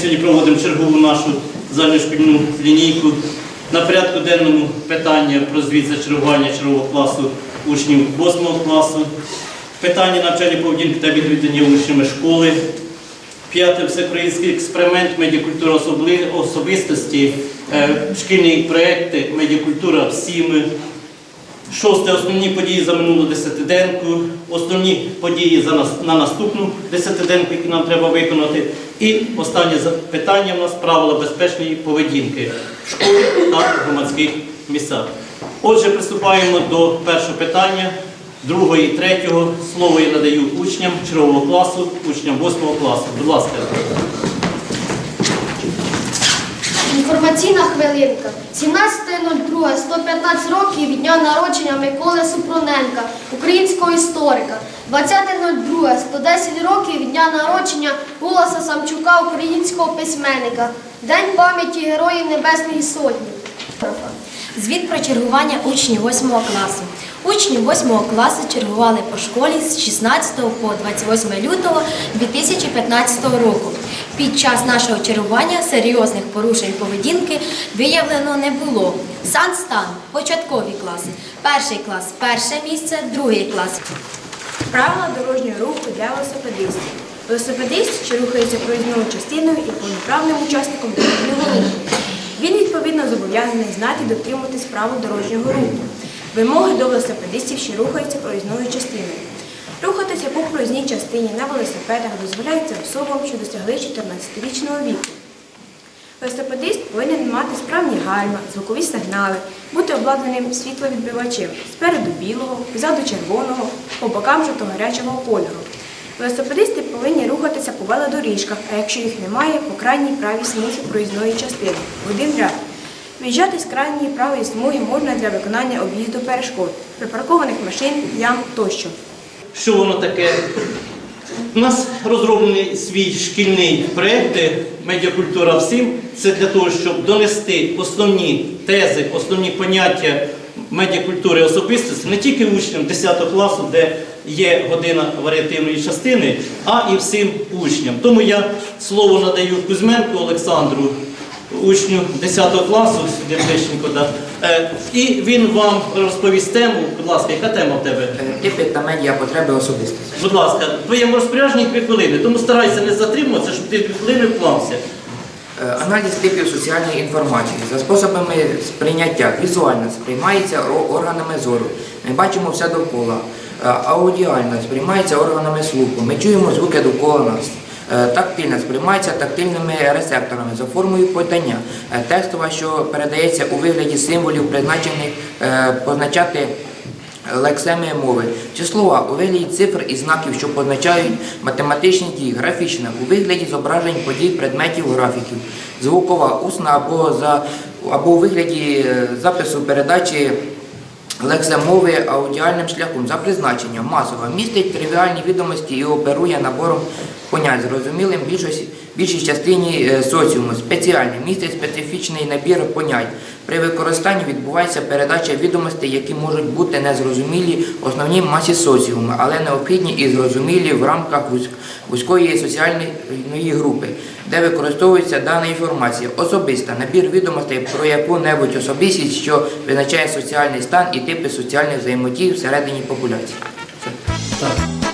сьогодні проводимо чергову нашу загальношкільну лінійку. На порядку денному питання про звіт за чергового класу учнів 8 класу, питання навчання поведінки та відвідання учнями школи, П'яте всеукраїнський експеримент медіакультура особистості, е, шкільні проекти медіакультура всіми. Шосте основні події за минулу десятиденку, основні події на наступну десятиденку, які нам треба виконати. І останнє запитання в нас правила безпечної поведінки в школі та громадських місцях. Отже, приступаємо до першого питання, другого і третього. Слово я надаю учням чергового класу, учням восьмого класу. Будь ласка. Інформаційна хвилинка. 17.02, 115 років від дня народження Миколи Супроненка, українського історика. 20.02, 110 років від дня народження Гуласа Самчука, українського письменника. День пам'яті Героїв Небесної Сотні. Звіт про чергування учнів 8 класу. Учні 8 класу чергували по школі з 16 по 28 лютого 2015 року. Під час нашого чергування серйозних порушень поведінки виявлено не було. Сан-стан, початкові класи, перший клас, перше місце, другий клас. Правила дорожнього руху для велосипедистів. Велосипедист, що рухається проїзною частиною, є повноправним учасником дорожнього руху. Він відповідно зобов'язаний знати дотримуватись правил дорожнього руху. Вимоги до велосипедистів, що рухаються проїзною частиною. Рухатися по проїзній частині на велосипедах дозволяється особам, що досягли 14-річного віку. Велосипедист повинен мати справні гальма, звукові сигнали, бути обладнаним світловідбивачем спереду білого, ззаду червоного, по бокам жовто-гарячого кольору. Велосипедисти повинні рухатися по велодоріжках, а якщо їх немає, по крайній правій смузі проїзної частини в один ряд. Виїжджати з крайньої правої смуги можна для виконання об'їзду перешкод, припаркованих машин, ям тощо. Що воно таке? У нас розроблений свій шкільний проєкт Медіакультура всім. Це для того, щоб донести основні тези, основні поняття медіакультури особистості не тільки учням 10 класу, де є година варіативної частини, а і всім учням. Тому я слово надаю Кузьменку Олександру, учню 10 класу, да. Е, і він вам розповість тему. Будь ласка, яка тема в тебе? Типи та медіа потреби особистості. Будь ласка, в твоєму розпорядженні дві хвилини, тому старайся не затримуватися, щоб ти дві хвилини вклався. Е, Аналіз типів соціальної інформації за способами сприйняття візуально сприймається органами зору. Ми бачимо все довкола. Е, Аудіально сприймається органами слуху. Ми чуємо звуки довкола нас. Е, Тактильно сприймається тактильними рецепторами за формою подання. Е, Текстова, що передається у вигляді символів, призначених е, позначати лексеми мови, числова у вигляді цифр і знаків, що позначають математичні дії, графічна у вигляді зображень подій, предметів, графіків, звукова, усна або за або у вигляді запису передачі лексемови аудіальним шляхом. За призначенням масова містить тривіальні відомості і оперує набором понять, зрозумілим більшості, більшій частині е, соціуму. Спеціальний містить специфічний набір понять. При використанні відбувається передача відомостей, які можуть бути незрозумілі основній масі соціуму, але необхідні і зрозумілі в рамках вузької соціальної групи, де використовується дана інформація. Особиста набір відомостей про яку-небудь особистість, що визначає соціальний стан і типи соціальних взаємодій всередині популяції. Так.